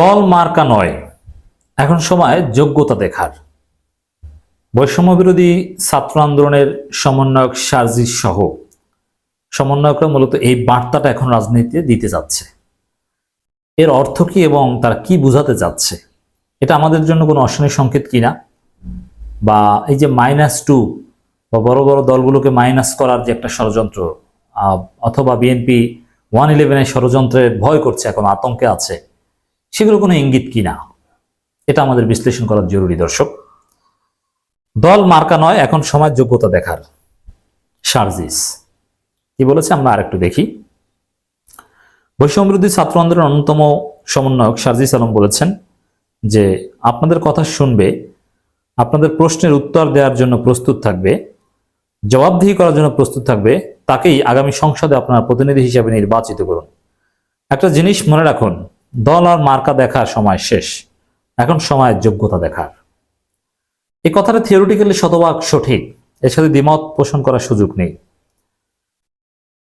দল মার্কা নয়, এখন সময় যোগ্যতা দেখার। বৈষম্য বিরোধী ছাত্র আন্দোলনের সমন্বয়ক সার্জিস সহ। সমন্বয়করা মূলত এই বার্তাটা এখন রাজনীতিতে দিতে যাচ্ছে। এর অর্থ কি এবং তারা কি বোঝাতে যাচ্ছে? এটা আমাদের জন্য কোনো অশনি সংকেত কিনা বা এই যে মাইনাস টু বা বড় বড় দলগুলোকে মাইনাস করার যে একটা ষড়যন্ত্র অথবা বিএনপি ওয়ান ইলেভেনের ষড়যন্ত্রের ভয় করছে, এখন আতঙ্কে আছে সেগুলো কোনো ইঙ্গিত কিনা এটা আমাদের বিশ্লেষণ করা জরুরি দর্শক। দল মার্কা নয়, এখন সময় যোগ্যতা দেখার সার্জিস। কি বলেছে? আমরা আরেকটু দেখি। বৈষম্যবিরোধী ছাত্র আন্দোলনের অন্যতম সমন্বয়ক সার্জিস আলম বলেছেন যে, আপনাদের কথা শুনবে, আপনাদের প্রশ্নের উত্তর দেওয়ার জন্য প্রস্তুত থাকবে, জবাবদিহি করার জন্য প্রস্তুত থাকবে, তাকেই আগামী সংসদে আপনারা প্রতিনিধি হিসেবে নির্বাচিত করুন। একটা জিনিস মনে রাখুন দল আর মার্কা দেখার সময় শেষ। এখন সময় যোগ্যতা দেখার। এই কথাটা থিওরিটিক্যালি শতভাগ সঠিক। এর সাথে দ্বিমত পোষণ করার সুযোগ নেই।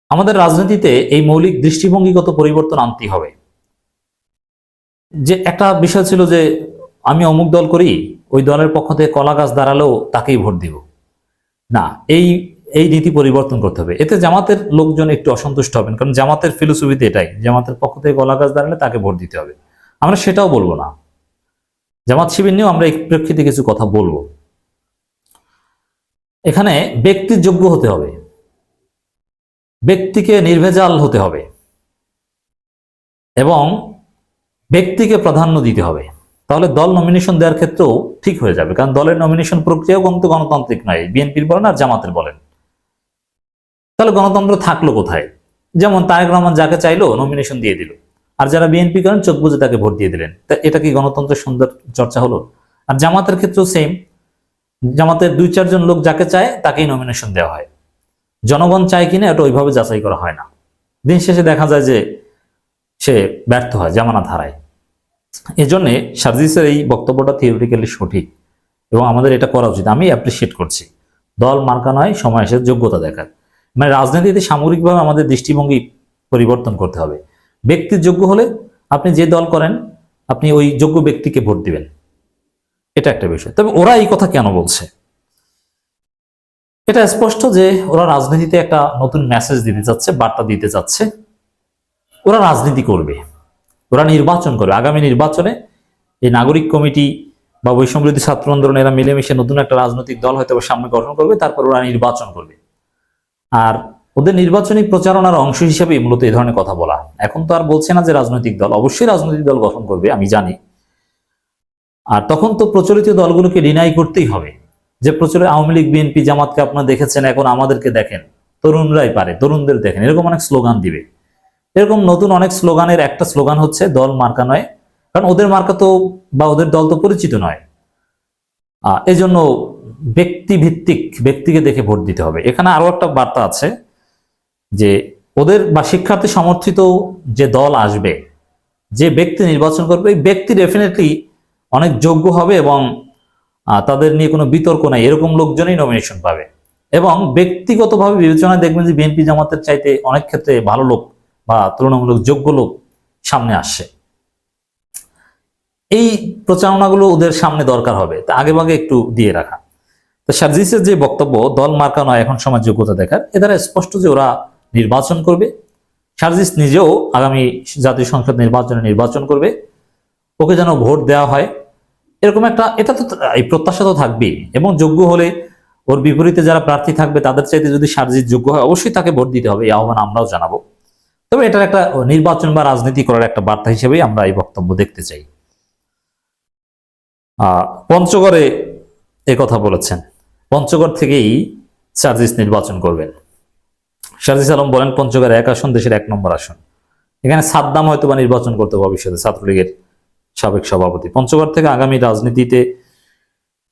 আমাদের রাজনীতিতে এই মৌলিক দৃষ্টিভঙ্গিগত পরিবর্তন আনতে হবে। যে একটা বিষয় ছিল যে, আমি অমুক দল করি, ওই দলের পক্ষ থেকে কলা গাছ দাঁড়ালেও তাকেই ভোট দিব। না, এই এই নীতি পরিবর্তন করতে হবে। এতে জামাতের লোকজন একটু অসন্তুষ্ট হবেন, কারণ জামাতের ফিলোসফিতে এটাই, জামাতের পক্ষ থেকে গলা গাছ দাঁড়ালে তাকে ভোট দিতে হবে। আমরা সেটাও বলব না। জামাত শিবির নিয়েও আমরা এই প্রেক্ষিতে কিছু কথা বলব। এখানে ব্যক্তির যোগ্য হতে হবে। ব্যক্তিকে নির্ভেজাল হতে হবে। এবং ব্যক্তিকে প্রাধান্য দিতে হবে। তাহলে দল নমিনেশন দেওয়ার ক্ষেত্রেও ঠিক হয়ে যাবে, কারণ দলের নমিনেশন প্রক্রিয়াও কিন্তু গণতান্ত্রিক নয়। বিএনপির বলেন আর জামাতের বলেন। তাহলে গণতন্ত্র থাকল কোথায়? যেমন তারেক রহমান যাকে চাইলো নমিনেশন দিয়ে দিল। আর যারা বিএনপি করেন, চোখ বুঝে তাকে ভোট দিয়ে দিলেন। তা এটা কি গণতন্ত্রের সুন্দর চর্চা হলো? আর জামাতের ক্ষেত্রেও সেম জামাতের দুই চারজন লোক যাকে চায়, তাকেই নমিনেশন দেওয়া হয়। জনগণ চায় কিনা, এটা ওইভাবে যাচাই করা হয় না। দিন শেষে দেখা যায় যে সে ব্যর্থ হয়, জামানাত হারায়। এই জন্যে সার্জিসের এই বক্তব্যটা থিওরিটিক্যালি সঠিক। এবং আমাদের এটা করা উচিত। আমি অ্যাপ্রিসিয়েট করছি। দল মার্কা নয়, সময় এসে যোগ্যতা দেখার। মানে রাজনীতিতে সামগ্রিকভাবে আমাদের দৃষ্টিভঙ্গি পরিবর্তন করতে হবে। ব্যক্তির যোগ্য হলে আপনি যে দল করেন, আপনি ওই যোগ্য ব্যক্তিকে ভোট দিবেন। এটা একটা বিষয়। তবে ওরা এই কথা কেন বলছে? এটা স্পষ্ট যে ওরা রাজনীতিতে একটা নতুন মেসেজ দিতে যাচ্ছে, বার্তা দিতে যাচ্ছে। ওরা রাজনীতি করবে। ওরা নির্বাচন করবে। আগামী নির্বাচনে এই নাগরিক কমিটি বা বৈষম্যবিরোধী ছাত্র আন্দোলন এরা মিলেমিশে নতুন একটা রাজনৈতিক দল হয়তো সামনে গঠন করবে, তারপর ওরা নির্বাচন করবে। আর ওদের নির্বাচনী প্রচারণার অংশ হিসেবে মূলত এই ধরনের কথা বলা। এখন তো আর বলছে না যে রাজনৈতিক দল। অবশ্যই রাজনৈতিক দল গঠন করবে, আমি জানি। আর তখন তো প্রচলিত দলগুলোকে ডিনাই করতেই হবে। যে প্রচলিত আওয়ামী লীগ, বিএনপি, জামাতকে আপনারা দেখেছেন, এখন আমাদেরকে দেখেন। তরুণরাই পারে, তরুণদের দেখেন। এরকম অনেক স্লোগান দিবে। এরকম নতুন অনেক স্লোগানের একটা স্লোগান হচ্ছে, দল মার্কা নয়। কারণ ওদের মার্কা তো বা ওদের দল তো পরিচিত নয়। এজন্য ব্যক্তি ভিত্তিক ব্যক্তিকে দেখে ভোট দিতে হবে। এখানে আরও একটা বার্তা আছে যে ওদের বা শিক্ষার্থী সমর্থিত যে দল আসবে, যে ব্যক্তি নির্বাচন করবে এই ব্যক্তি ডেফিনেটলি অনেক যোগ্য হবে এবং তাদের নিয়ে কোনো বিতর্ক নাই। এরকম লোকজনই নমিনেশন পাবে। এবং ব্যক্তিগতভাবে বিবেচনায় দেখবেন যে বিএনপি জামাতের চাইতে অনেক ক্ষেত্রে ভালো লোক বা তুলনামূলক যোগ্য লোক সামনে আসছে। এই প্রচারণাগুলো ওদের সামনে দরকার হবে। তা আগে ভাগে একটু দিয়ে রাখা। তো সার্জিসের যে বক্তব্য দল মার্কা নয় এখন সময় যোগ্যতা দেখার এ দ্বারা স্পষ্ট যে ওরা নির্বাচন করবে। সার্জিস নিজেও আগামী জাতীয় সংসদ নির্বাচনে নির্বাচন করবে। ওকে যেন ভোট দেওয়া হয়। এরকম একটা এটা তো এই প্রত্যাশা তো থাকবেই। এবং যোগ্য হলে ওর বিপরীতে যারা প্রার্থী থাকবে তাদের চাইতে যদি সার্জিস যোগ্য হয় অবশ্যই তাকে ভোট দিতে হবে এই আহ্বান আমরাও জানাব। তবে এটার একটা নির্বাচন বা রাজনীতি করার একটা বার্তা হিসেবেই আমরা এই বক্তব্য দেখতে চাই। আহ, পঞ্চগড়ে কথা বলেছেন। পঞ্চগড় থেকেই সার্জিস নির্বাচন করবেন। সার্জিস আলম বলেন পঞ্চগড় এক আসন, দেশের এক নম্বর আসন। এখানে সাদ্দাম হয়তো বা নির্বাচন করতে ভবিষ্যতে, ছাত্রলীগের সাবেক সভাপতি। পঞ্চগড় থেকে আগামী রাজনীতিতে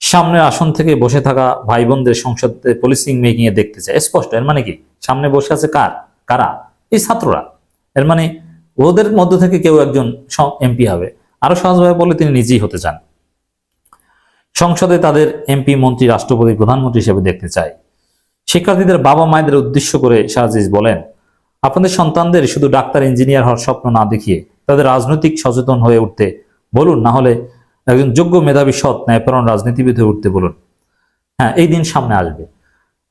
সামনের আসন থেকে বসে থাকা ভাই বোনদের সংসদে পলিসিং মেকিং এ দেখতে চায়। স্পষ্ট, এর মানে কি? সামনে বসে আছে কার? কারা? এই ছাত্ররা। এর মানে ওদের মধ্য থেকে কেউ একজন এমপি হবে। আরও সহজভাবে বলে তিনি নিজেই হতে চান। সংসদে তাদের এমপি, মন্ত্রী, রাষ্ট্রপতি, প্রধানমন্ত্রী হিসেবে দেখতে চায় শিক্ষার্থীদের বাবা মায়েদের উদ্দেশ্য করে শাহজিজ বলেন, আপনাদের সন্তানদের শুধু ডাক্তার, ইঞ্জিনিয়ার হওয়ার স্বপ্ন না দেখিয়ে তাদের রাজনৈতিক সচেতন হয়ে উঠতে বলুন, না হলে একজন যোগ্য মেধাবী সৎ ন্যায়পরণ রাজনীতিবিদ হয়ে উঠতে বলুন। হ্যাঁ এই দিন সামনে আসবে।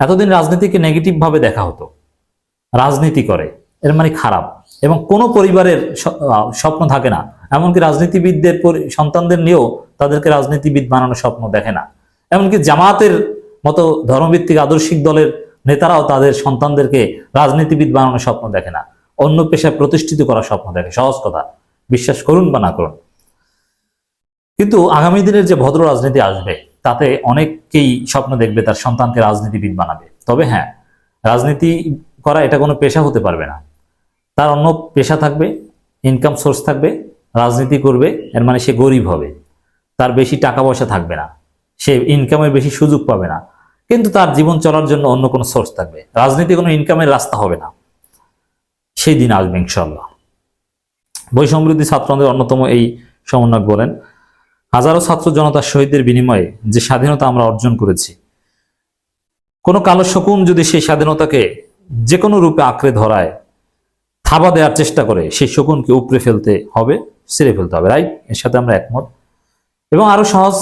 এতদিন রাজনীতিকে নেগেটিভ ভাবে দেখা হতো। রাজনীতি করে, এর মানে খারাপ। এবং কোনো পরিবারের স্বপ্ন থাকে না। এমনকি রাজনীতিবিদদের সন্তানদের নিয়েও তাদেরকে রাজনীতিবিদ বানানোর স্বপ্ন দেখে না। এমনকি জামাতের মতো ধর্মভিত্তিক আদর্শিক দলের নেতারাও তাদের সন্তানদেরকে রাজনীতিবিদ বানানোর স্বপ্ন দেখে না। অন্য পেশায় প্রতিষ্ঠিত করার স্বপ্ন দেখে। সহজ কথা। বিশ্বাস করুন বা না করুন। কিন্তু আগামী দিনের যে ভদ্র রাজনীতি আসবে, তাতে অনেককেই স্বপ্ন দেখবে তার সন্তানকে রাজনীতিবিদ বানাবে। তবে হ্যাঁ রাজনীতি করা এটা কোনো পেশা হতে পারবে না। তার অন্য পেশা থাকবে ইনকাম সোর্স থাকবে, রাজনীতি করবে, এর মানে সে গরিব হবে। তার বেশি টাকা পয়সা থাকবে না। সে ইনকামের বেশি সুযোগ পাবে না। কিন্তু তার জীবন চলার জন্য অন্য কোনো সোর্স থাকবে। রাজনীতি কোনো ইনকামের রাস্তা হবে না। সেই দিন আসবে ইনশাল্লাহ বই সমৃদ্ধি ছাত্রদের অন্যতম এই সমন্বয়ক বলেন, হাজারো ছাত্র জনতার শহীদদের বিনিময়ে যে স্বাধীনতা আমরা অর্জন করেছি, কোনো কালো শকুন যদি সেই স্বাধীনতাকে যে কোনো রূপে আঁকড়ে ধরায় থাবা দেওয়ার চেষ্টা করে, সেই শকুনকে উপড়ে ফেলতে হবে, ছেড়ে ফেলতে হবে রাইট এর সাথে আমরা একমত। এবং আরও সহজ,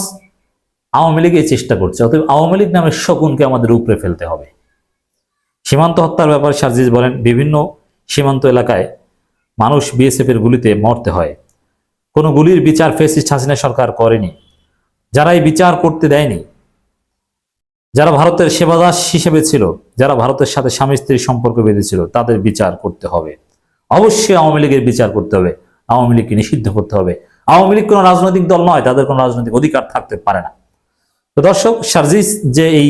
আওয়ামী লীগ এই চেষ্টা করছে, অতএব আওয়ামী লীগ নামের শকুনকে আমাদের উপড়ে ফেলতে হবে। সীমান্ত হত্যার ব্যাপারে সার্জিস বলেন, বিভিন্ন সীমান্ত এলাকায় মানুষ বিএসএফ এর গুলিতে মরতে হয়। কোনো গুলির বিচার ফেসিস্ট হাসিনা সরকার করেনি। যারা এই বিচার করতে দেয়নি, যারা ভারতের সেবাদাস হিসেবে ছিল, যারা ভারতের সাথে স্বামী স্ত্রীর সম্পর্ক বেঁধেছিল, তাদের বিচার করতে হবে। অবশ্যই আওয়ামী লীগের বিচার করতে হবে, আওয়ামী লীগকে নিষিদ্ধ করতে হবে। আওয়ামী লীগ কোনো রাজনৈতিক দল নয়, তাদের কোনো রাজনৈতিক অধিকার থাকতে পারে না। তো দর্শক, সার্জিস যে এই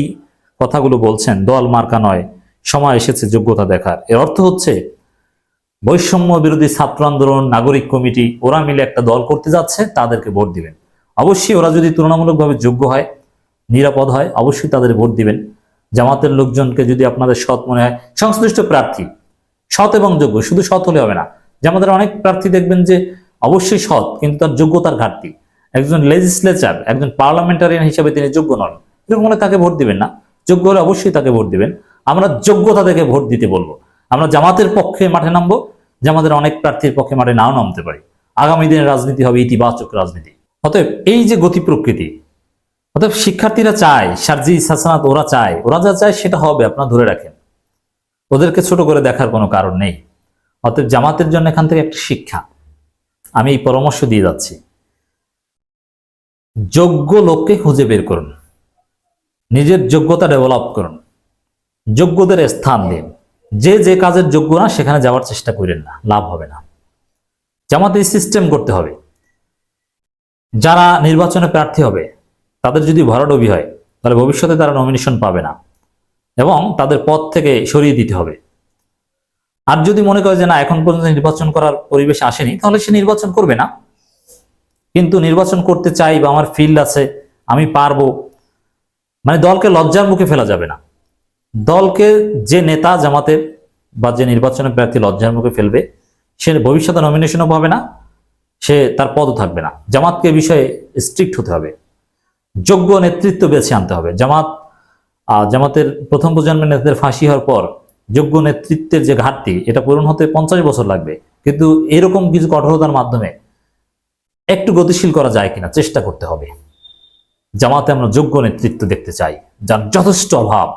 কথাগুলো বলছেন, দল মার্কা নয়, সময় এসেছে যোগ্যতা দেখার। এর অর্থ হচ্ছে, বৈষম্য বিরোধী ছাত্র আন্দোলন, নাগরিক কমিটি, ওরা মিলে একটা দল করতে যাচ্ছে, তাদেরকে ভোট দিবেন। অবশ্যই ওরা যদি তুলনামূলকভাবে যোগ্য হয়, নিরাপদ হয়, অবশ্যই তাদের ভোট দিবেন। জামাতের লোকজনকে যদি আপনাদের সৎ মনে হয়, সংশ্লিষ্ট প্রার্থী সৎ এবং যোগ্য, শুধু সৎ হলে হবে না। জামাতের অনেক প্রার্থী দেখবেন যে অবশ্যই সৎ, কিন্তু তার যোগ্যতার ঘাটতি। একজন লেজিসলেচার একজন পার্লামেন্টারিয়ান হিসেবে তিনি যোগ্য নন। এরকম হলে তাকে ভোট দিবেন না। যোগ্য হলে অবশ্যই তাকে ভোট দিবেন। আমরা যোগ্যতা থেকে ভোট দিতে বলব। আমরা জামাতের পক্ষে মাঠে নামবো জামাতের অনেক প্রার্থীর পক্ষে মাঠে নাও নামতে পারি। আগামী দিনের রাজনীতি হবে ইতিবাচক রাজনীতি। অতএব এই যে গতি প্রকৃতি, অতএব শিক্ষার্থীরা চায়, সার্জি সাসানাত ওরা চায়, ওরা যা চায় সেটা হবে, আপনারা ধরে রাখেন। ওদেরকে ছোট করে দেখার কোনো কারণ নেই। অতএব জামাতের জন্য এখান থেকে একটা শিক্ষা। আমি এই পরামর্শ দিয়ে যাচ্ছি। যোগ্য লোককে খুঁজে বের করুন। নিজের যোগ্যতা ডেভেলপ করুন। যোগ্যদের স্থান দিন। যে যে কাজের যোগ্য না সেখানে যাওয়ার চেষ্টা করেন না, লাভ হবে না। জামাতে সিস্টেম করতে হবে। যারা নির্বাচনে প্রার্থী হবে, তাদের যদি ভরাডবি হয়, তাহলে ভবিষ্যতে তারা নমিনেশন পাবে না। এবং তাদের পথ থেকে সরিয়ে দিতে হবে। আর যদি মনে করে যে না, এখন পর্যন্ত নির্বাচন করার পরিবেশ আসেনি, তাহলে সে নির্বাচন করবে না। কিন্তু নির্বাচন করতে চাই বা আমার ফিল্ড আছে, আমি পারব মানে দলকে লজ্জার মুখে ফেলা যাবে না। দলকে যে নেতা জামাতের বা যে নির্বাচনের প্রার্থী লজ্জার মুখে ফেলবে, সে ভবিষ্যতে নমিনেশনও পাবে না, সে তার পদও থাকবে না। জামাতকে বিষয়ে স্ট্রিক্ট হতে হবে। যোগ্য নেতৃত্ব বেছে আনতে হবে। জামাত জামাতের প্রথম প্রজন্মের নেতাদের ফাঁসি হওয়ার পর যোগ্য নেতৃত্বের যে ঘাটতি, এটা পূরণ হতে পঞ্চাশ বছর লাগবে। কিন্তু এরকম কিছু কঠোরতার মাধ্যমে একটু গতিশীল করা যায় কিনা চেষ্টা করতে হবে। জামাতে আমরা যোগ্য নেতৃত্ব দেখতে চাই, যার যথেষ্ট অভাব